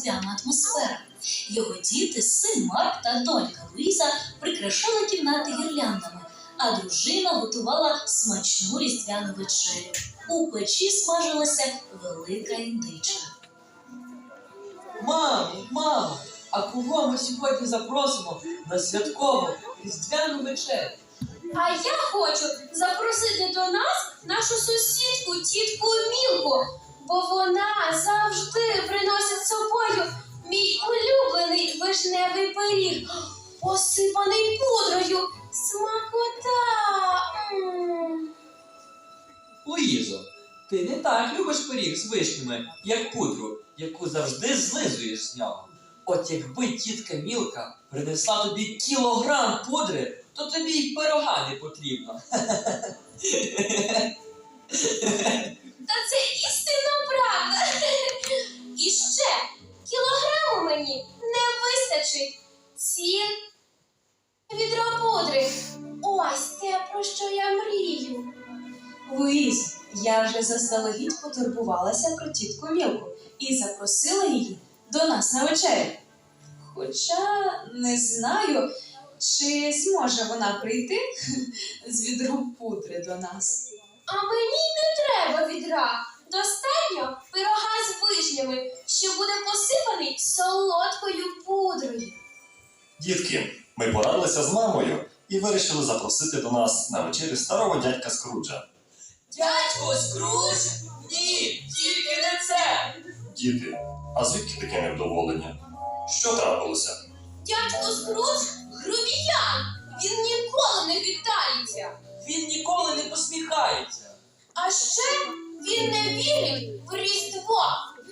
різдвяна атмосфера. Його діти, син Марк та донька Луїза прикрашали кімнати гірляндами, а дружина готувала смачну різдвяну вечерю. У печі смажилася велика індичка. Мамо, мамо, а кого ми сьогодні запросимо на святкову різдвяну вечерю? А я хочу запросити до нас нашу сусідку, тітку Мілку, бо вона завжди приносить з собою мій улюблений вишневий пиріг, посипаний пудрою. Смакота! М. Луїзо, ти не так любиш пиріг з вишнями, як пудру, яку завжди злизуєш з нього. От якби тітка Мілка принесла тобі кілограм пудри, то тобі й пирога не потрібно. Та це істинно правда. І ще кілограму мені не вистачить. Ці відро пудри. Ось те, про що я мрію. Луїз, я вже заздалегідь потурбувалася про тітку Мілку і запросила її до нас на вечерю. Хоча не знаю, чи зможе вона прийти з відром пудри до нас. А мені не треба відра. Достатньо пирога з вишнями, що буде посипаний солодкою пудрою. Дітки, ми порадилися з мамою і вирішили запросити до нас на вечерю старого дядька Скруджа. Дядько Скруч? Ні, тільки не це! Діти, а звідки таке невдоволення? Що трапилося? Дядько Скрудж грубіян. Він ніколи не вітається. Він ніколи не посміхається. А ще він не вірить в Різдво.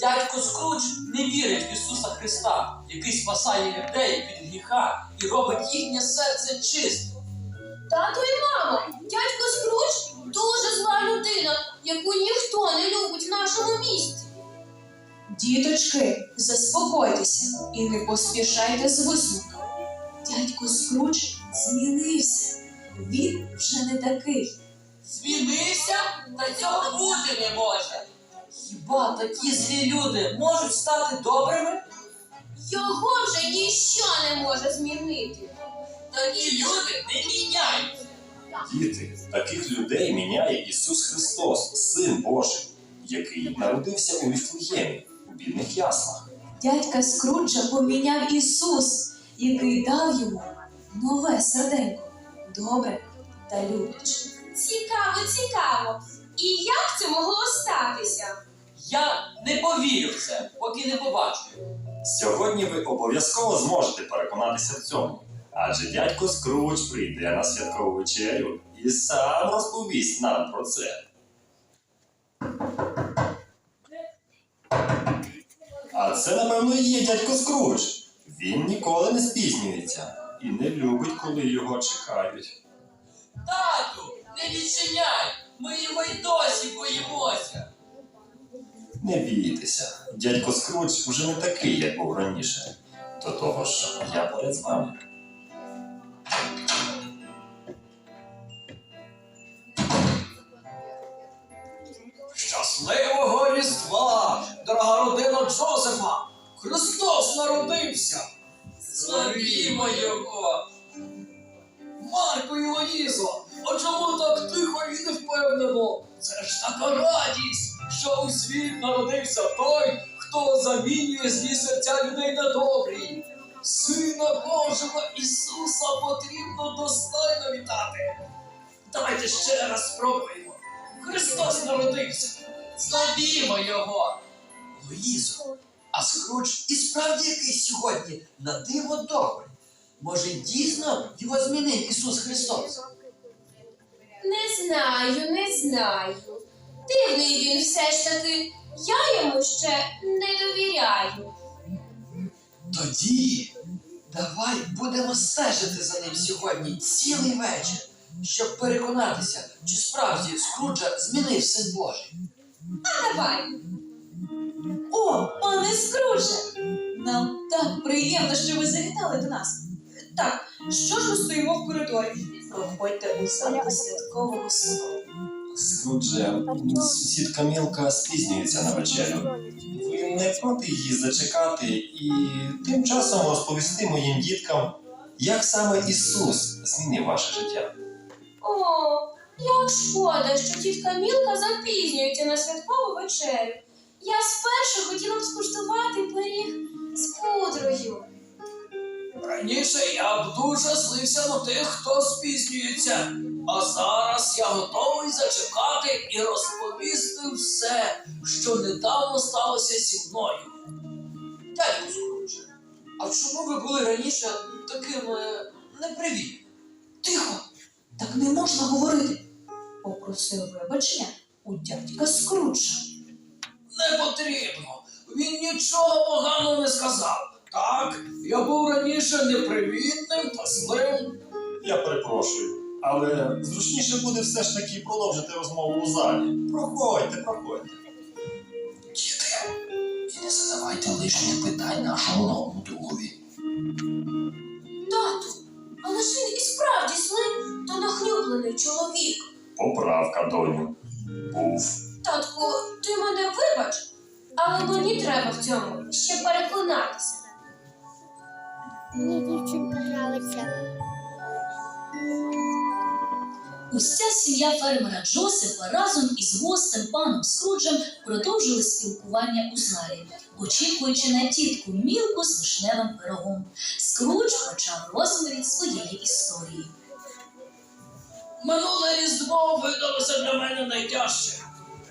Дядько Скруч не вірить в Ісуса Христа, який спасає людей від гріха і робить їхнє серце чистим. Тато і мамо, дядько Скрудж дуже зла людина, яку ніхто не любить в нашому місті. Діточки, заспокойтеся і не поспішайте з висновком. Дядько Скрудж змінився. Він вже не такий. Змінився, та цього бути не може. Хіба такі злі люди можуть стати добрими? Його вже ніщо не може змінити. Такі люди не міняють. Діти, таких людей міняє Ісус Христос, Син Божий, який народився у Віфлеємі, у бідних яслах. Дядька Скруджа поміняв Ісус, який дав йому нове серденько, добре та любляче. Цікаво, цікаво. І як це могло статися? Я не повірю в це, поки не побачу. Сьогодні ви обов'язково зможете переконатися в цьому. Адже дядько Скрудж прийде на святкову вечерю і сам розповість нам про це. А це, напевно, і є дядько Скрудж. Він ніколи не спізнюється і не любить, коли його чекають. Тату, не відчиняй! Ми його й досі боїмося. Не бійтеся, дядько Скрудж вже не такий, як був раніше. До того ж, я поряд з вами. Щасливого Різдва, дорога родина Джозефа! Христос народився! Славімо його! Марко і Лоїзо, а чому так тихо і невпевнено? Це ж така радість, що у світ народився той, хто замінює злі серця людей на добрі. Сина Божого Ісуса потрібно достойно вітати. Давайте ще раз спробуємо. Христос народився. Славімо його! Луїзо, а Скрудж і справді якийсь сьогодні на диво добрий. Може, дійсно його змінив Ісус Христос? Не знаю, не знаю. Дивний він все ж таки. Я йому ще не довіряю. Тоді давай будемо стежити за ним сьогодні цілий вечір, щоб переконатися, чи справді Скруджа змінив син Божий. Давай. О, пане Скрудже! Нам так приємно, що ви завітали до нас. Так, що ж ми стоїмо в коридорі? Проходьте у до святкового столу. Скрудже, сусідка Мілка спізнюється на вечерю. Ви не проти її зачекати і тим часом розповісти моїм діткам, як саме Ісус змінив ваше життя. О, як шкода, що тітка Мілка запізнюється на святкову вечерю. Я спершу хотіла б скуштувати пиріг з пудрою. Раніше я б дуже злився на тих, хто спізнюється. А зараз я готовий зачекати і розповісти все, що недавно сталося зі мною. Дядьку Скрудже, а чому ви були раніше таким е, непривітним? Тихо! Так не можна говорити. Попросив вибачення у дядька Скруджа. Не потрібно. Він нічого поганого не сказав. Так, я був раніше непривітним та злим. Я перепрошую, але зручніше буде все ж таки продовжити розмову у залі. Проходьте, проходьте. Діти, і не задавайте лишніх питань нашому новому другові. Тату, але ж він і справді злий та нахнюплений чоловік. Поправка, доню. Був. Татку, ти мене вибач, але мені треба в цьому ще переконатися. Мені дівчинка нравиться. Уся сім'я фермера Джосефа разом із гостем паном Скруджем продовжили спілкування у залі, очікуючи на тітку Мілку з вишневим пирогом. Скрудж почав розповідь своєї історії. Минуле різдво видалося для мене найтяжче.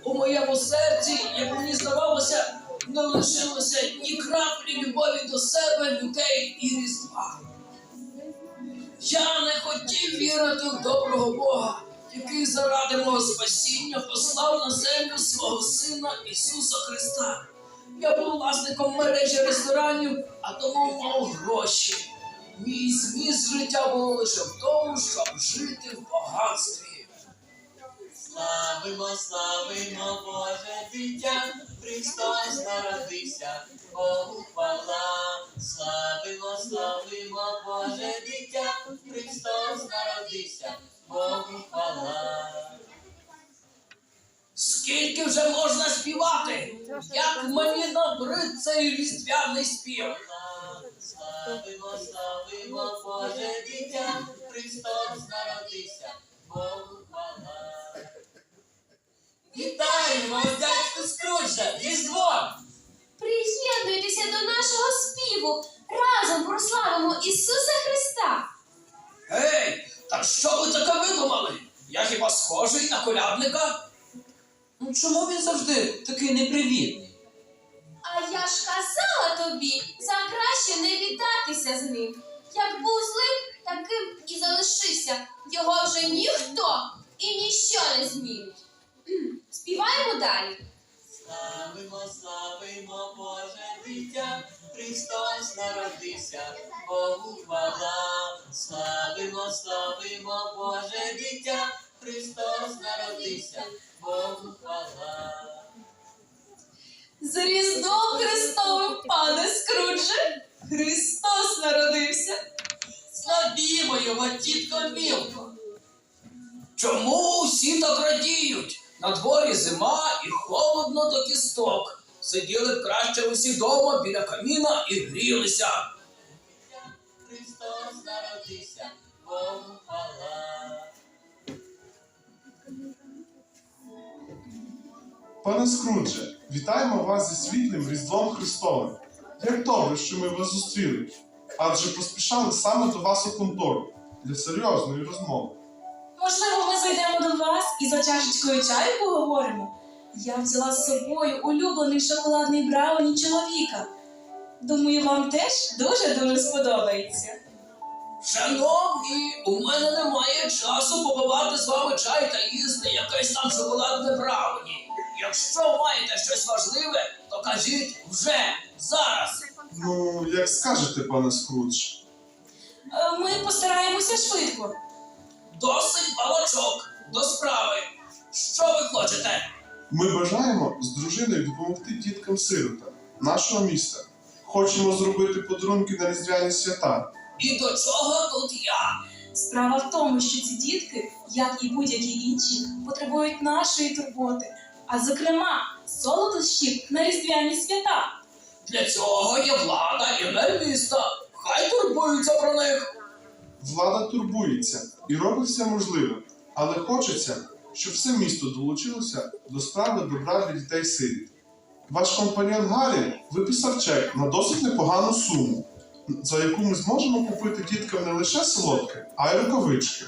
У моєму серці, як мені здавалося, не лишилося ні краплі любові до себе, людей і різдва. Я не хотів вірити в доброго Бога, який заради мого спасіння послав на землю свого Сина Ісуса Христа. Я був власником мережі ресторанів, а тому мав гроші. Мій зміст життя було лише в тому, щоб жити в багатстві. Славимо, славимо, Боже дитя, Христос народився, Богу хвала. Славимо, славимо, Боже дитя, Христос народився, Богу хвала. Скільки вже можна співати? Як мені набрид цей різдвяний спів? Славимо, славимо, Боже дитя, Христос народився, Богу хвала. Вітаємо, дядьку Скруджа, Різдво! Приєднуйтеся до нашого співу. Разом прославимо Ісуса Христа. Гей, та що ви таке видумали? Я хіба схожий на колядника? Ну чому він завжди такий непривітний? Усі так радіють? На дворі зима і холодно до кісток. Сиділи б краще усі дома біля каміна і грілися. Христос народився, Богу хвала. Пане Скрудже, вітаємо вас зі світлим Різдвом Христовим. Як добре, що ми вас зустріли, адже поспішали саме до вас у контору для серйозної розмови. Можливо, ми зайдемо до вас і за чашечкою чаю поговоримо. Я взяла з собою улюблений шоколадний брауні чоловіка. Думаю, вам теж дуже-дуже сподобається. Шановні, у мене немає часу побувати з вами чай та їсти якесь там шоколадне брауні. Якщо маєте щось важливе, то кажіть вже зараз. Ну, як скажете, пане Скрудж. Е, Ми постараємося швидко. Досить балачок до справи. Що ви хочете? Ми бажаємо з дружиною допомогти діткам сиротам нашого міста. Хочемо зробити подарунки на різдвяні свята. І до чого тут я? Справа в тому, що ці дітки, як і будь-які інші, потребують нашої турботи, а зокрема солодощів на різдвяні свята. Для цього є влада і мер міста. Хай турбуються про них. Влада турбується і робить все можливе, але хочеться, щоб все місто долучилося до справи добра для дітей сиріт. Ваш компаньон Гаррі виписав чек на досить непогану суму, за яку ми зможемо купити діткам не лише солодке, а й рукавички.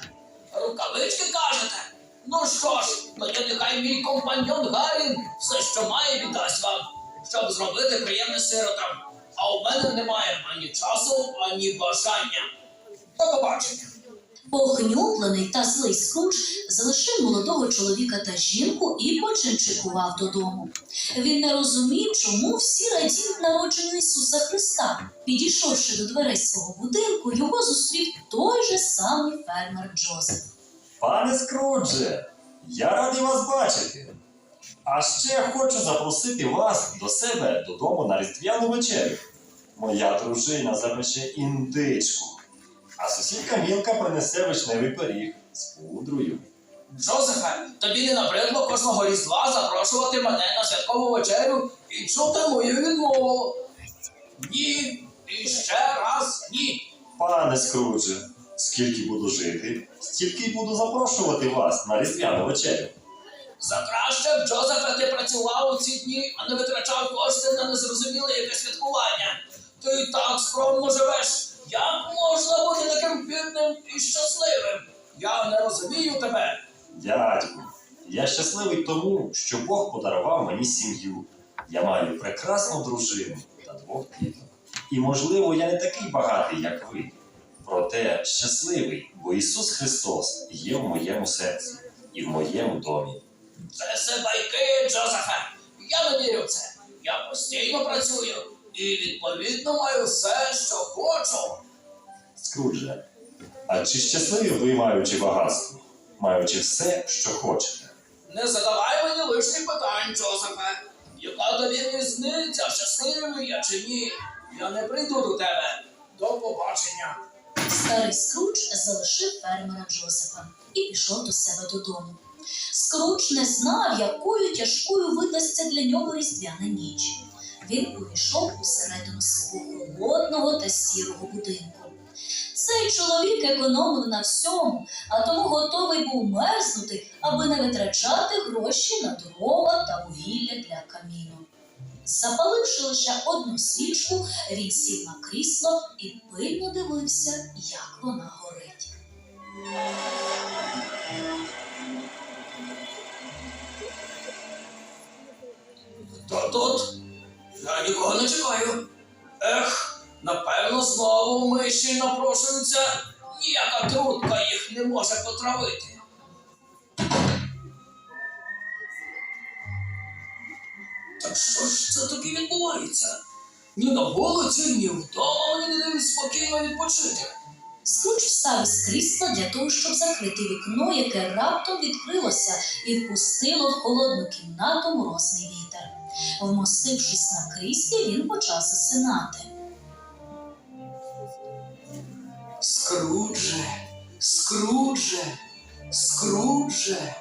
Рукавички кажете? Ну що ж, тоді нехай мій компаньон Гарін все, що має, віддасть вам, щоб зробити приємне сиротам. А у мене немає ані часу, ані бажання. Побачення. Похнюплений та злий Скрудж залишив молодого чоловіка та жінку і починчикував додому. Він не розумів, чому всі радіють народженню Ісуса Христа. Підійшовши до дверей свого будинку, його зустрів той же самий фермер Джозеф. Пане Скрудже, я радий вас бачити. А ще хочу запросити вас до себе додому на різдвяну вечерю. Моя дружина запече індичку, а сусідка Мілка принесе вишневий пиріг з пудрою. Джозефе, тобі не набридло кожного різдва запрошувати мене на святкову вечерю і чути мою відмову. Ні, і ще раз ні. Пане Скрудже, скільки буду жити, стільки й буду запрошувати вас на різдвяну вечерю. За краще б Джозефе ти працював у ці дні, а не витрачав кошти на незрозуміле яке святкування. Ти і так скромно живеш. Як можна бути таким бідним і щасливим? Я не розумію тебе. Дядьку, я щасливий тому, що Бог подарував мені сім'ю. Я маю прекрасну дружину та двох діток. І, можливо, я не такий багатий, як ви. Проте щасливий, бо Ісус Христос є в моєму серці і в моєму домі. Це все байки, Джозефе. Я не вірю в це. Я постійно працюю і відповідно маю все, що хочу. Скрудже, а чи щасливі ви, маючи багатство, маючи все, що хочете? Не задавай мені лишніх питань, Джозефе. Яка тобі різниця, щасливий я чи ні? Я не прийду до тебе. До побачення. Старий Скрудж залишив фермера Джозефа і пішов до себе додому. Скрудж не знав, якою тяжкою видасться для нього різдвяна ніч. Він увійшов усередину свого холодного та сірого будинку. Цей чоловік економив на всьому, а тому готовий був мерзнути, аби не витрачати гроші на дрова та вугілля для каміну. Запаливши лише одну свічку, він сів на крісло і пильно дивився, як вона горить. Хто тут? Я нікого не чекаю. Ех, напевно, знову миші напрошуються. Ніяка трутка їх не може потравити. Так що ж це таки відбувається? Ні на вулиці, ні вдома мені не дають спокійно відпочити. Скрудж встав із крісла для того, щоб закрити вікно, яке раптом відкрилося і впустило в холодну кімнату морозний вітер. Вмостившись на кріслі, він почав засинати. Скрудже, Скрудже, Скрудже.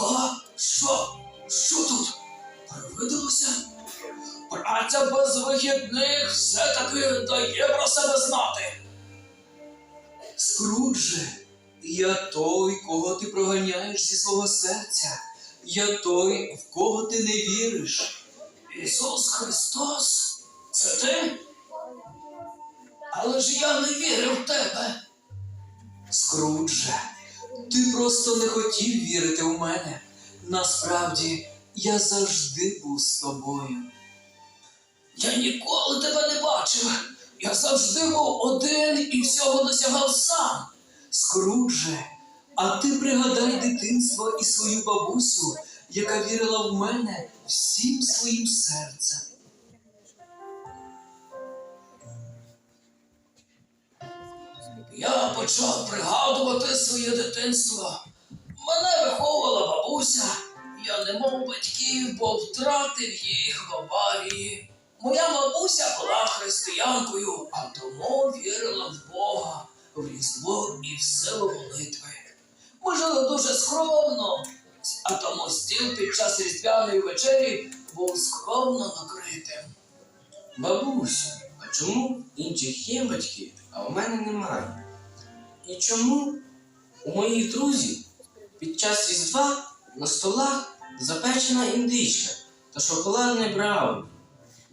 А, що? Що тут? Привидалося? Праця без вихідних все-таки дає про себе знати. Скрудже, я той, кого ти проганяєш зі свого серця. Я той, в кого ти не віриш. Ісус Христос, це ти? Але ж я не вірив в тебе. Скрудже, ти просто не хотів вірити в мене. Насправді, я завжди був з тобою. Я ніколи тебе не бачив. Я завжди був один і всього досягав сам. Скрудже, а ти пригадай дитинство і свою бабусю, яка вірила в мене всім своїм серцем. Я почав пригадувати своє дитинство. Мене виховувала бабуся. Я не мав батьків, бо втратив їх в аварії. Моя бабуся була християнкою, а тому вірила в Бога, в Різдво і в силу молитви. Ми жили дуже скромно, а тому стіл під час різдвяної вечері був скромно накритим. Бабусю, а чому інших є батьки, а у мене немає? І чому у моїх друзів під час Різдва на столах запечена індичка та шоколадний брауні?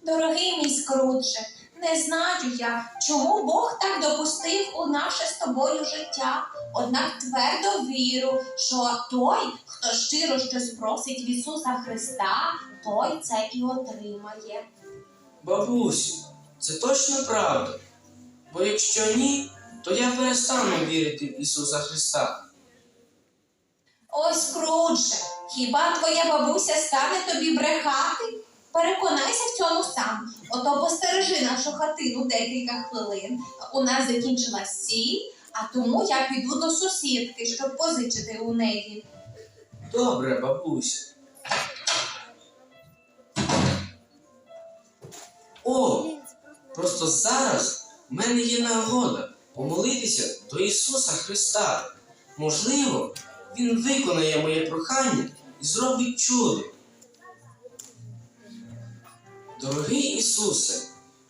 Дорогий мій Скрудже, не знаю я, чому Бог так допустив у наше з тобою життя. Однак твердо вірю, що той, хто щиро щось просить в Ісуса Христа, той це і отримає. Бабусю, це точно правда. Бо якщо ні, то я перестану вірити в Ісуса Христа. Ой, Скрудже, хіба твоя бабуся стане тобі брехати? Переконайся в цьому сам. Ото постережи нашу хатину декілька хвилин. У нас закінчилась сіль, а тому я піду до сусідки, щоб позичити у неї. Добре, бабусю. О, просто зараз в мене є нагода помолитися до Ісуса Христа. Можливо, Він виконає моє прохання і зробить чудо. Дорогий Ісусе,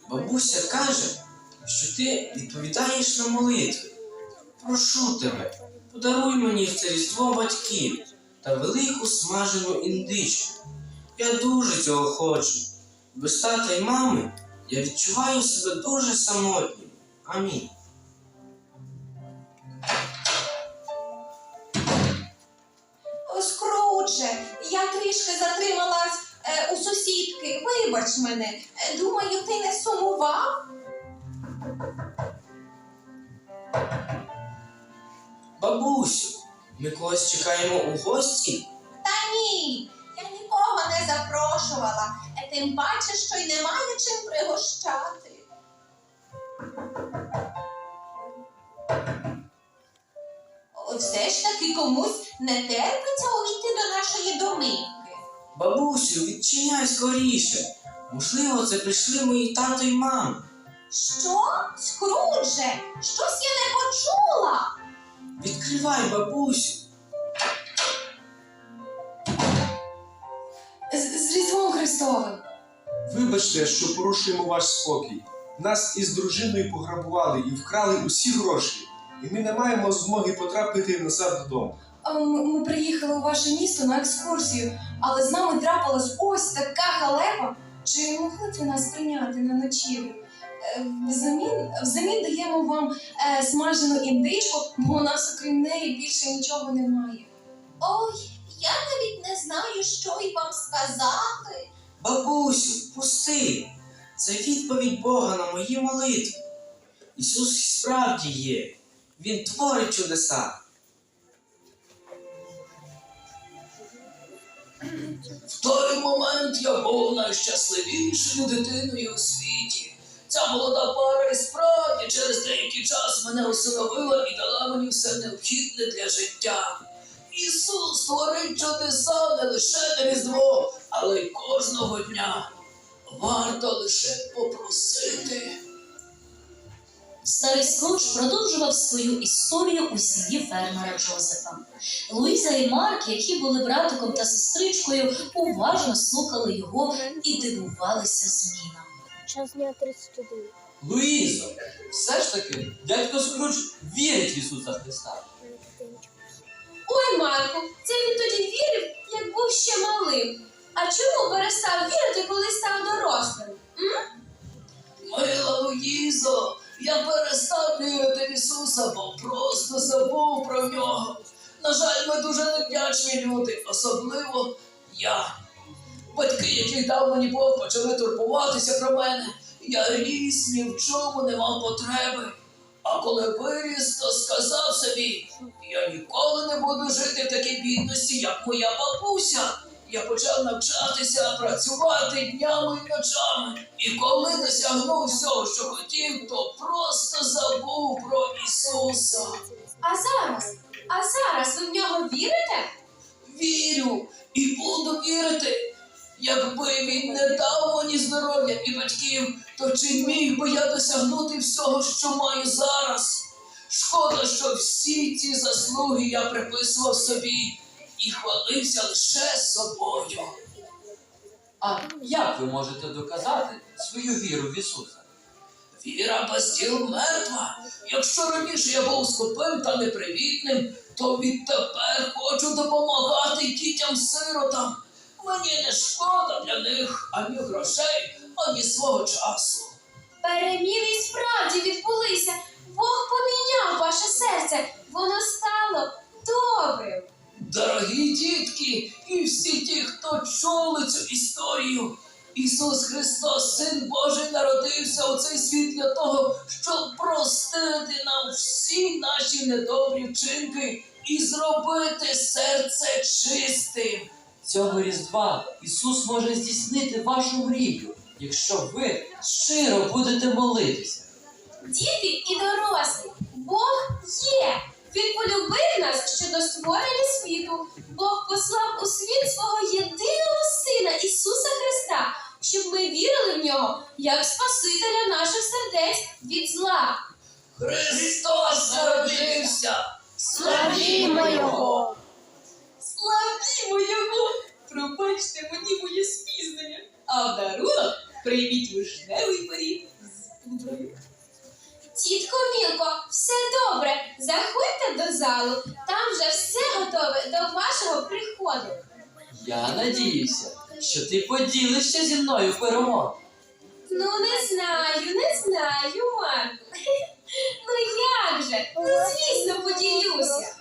бабуся каже, що ти відповідаєш на молитви. Прошу тебе, подаруй мені в це різдво батьків та велику смажену індичку. Я дуже цього хочу. Без тата й мами я відчуваю себе дуже самотнім. Амінь. Сусідки. Мене. Е, Думаю, ти не сумував? Бабусю, ми когось чекаємо у гості? Та ні, я нікого не запрошувала, е, тим паче, що й немає чим пригощати. Все ж таки комусь не терпиться увійти до нашої домівки. Бабусю, відчиняй скоріше. Можливо, це прийшли мої тато і мама. Що? Скрудже? Щось я не почула. Відкривай, бабусю. З, з Різдвом Христовим. Вибачте, що порушуємо ваш спокій. Нас із дружиною пограбували і вкрали усі гроші, і ми не маємо змоги потрапити назад додому. Ми, ми приїхали у ваше місто на екскурсію, але з нами трапилась ось така халепа. Чи могли б ви нас прийняти на ночівлю? Е, Взамін, взамін даємо вам е, смажену індичку, бо у нас окрім неї більше нічого немає. Ой, я навіть не знаю, що й вам сказати. Бабусю, пусти! Це відповідь Бога на мої молитви. Ісус справді є. Він творить чудеса. В той момент я був найщасливішою дитиною у світі. Ця молода пара і справді через деякий час мене усиновила і дала мені все необхідне для життя. Ісус творить чудеса не лише на Різдво, але й кожного дня. Варто лише попросити. Старий Скрудж продовжував свою історію у сім'ї фермера Джозефа. Луїза і Марк, які були братиком та сестричкою, уважно слухали його і дивувалися змінам. Час дня 31. Луїзо, все ж таки, дядько Скрудж вірить в Ісуса Христа. Ой, Марку, це він тоді вірив, як був ще малим. А чому перестав вірити, коли став дорослим? Мила Луїзо, я перестав вірити Ісуса, бо просто забув про нього. На жаль, ми дуже невдячні люди, особливо я. Батьки, яких дав мені Бог, почали турбуватися про мене. Я ріс ні в чому не мав потреби. А коли виріс, то сказав собі, я ніколи не буду жити в такій бідності, як моя бабуся. Я почав навчатися, працювати днями і ночами. І коли досягнув всього, що хотів, то просто забув про Ісуса. А зараз? А зараз ви в нього вірите? Вірю і буду вірити. Якби він не дав мені здоров'я і батьків, то чи міг би я досягнути всього, що маю зараз? Шкода, що всі ці заслуги я приписував собі і хвалився лише собою. А як ви можете доказати свою віру в Ісуса? Віра без діл мертва. Якщо раніше я був скупим та непривітним, то відтепер хочу допомагати дітям-сиротам. Мені не шкода для них ані грошей, ані свого часу. Переміни і справді відбулися. Бог поміняв ваше серце. Воно стало добрим. Дорогі дітки і всі ті, хто чули цю історію. Ісус Христос, Син Божий, народився у цей світ для того, щоб простити нам всі наші недобрі вчинки і зробити серце чистим. Цього Різдва Ісус може здійснити вашу мрію, якщо ви щиро будете молитися. Діти і дорослі. Бог є. Він полюбив нас ще до створення світу. Бог послав у світ свого єдиного сина Ісуса Христа, щоб ми вірили в нього як Спасителя наших сердець від зла. Христос народився! Славімо Його! Славімо його! Пробачте мені моє спізнення. А в дарунок прийміть вишневий пиріг з пудрою. Тітко Мілко, все добре. Заходьте до залу. Там вже все готове до вашого приходу. Я надіюся, що ти поділишся зі мною перемогу. Ну, не знаю, не знаю, Марко. Ну як же? Ну, звісно, поділюся.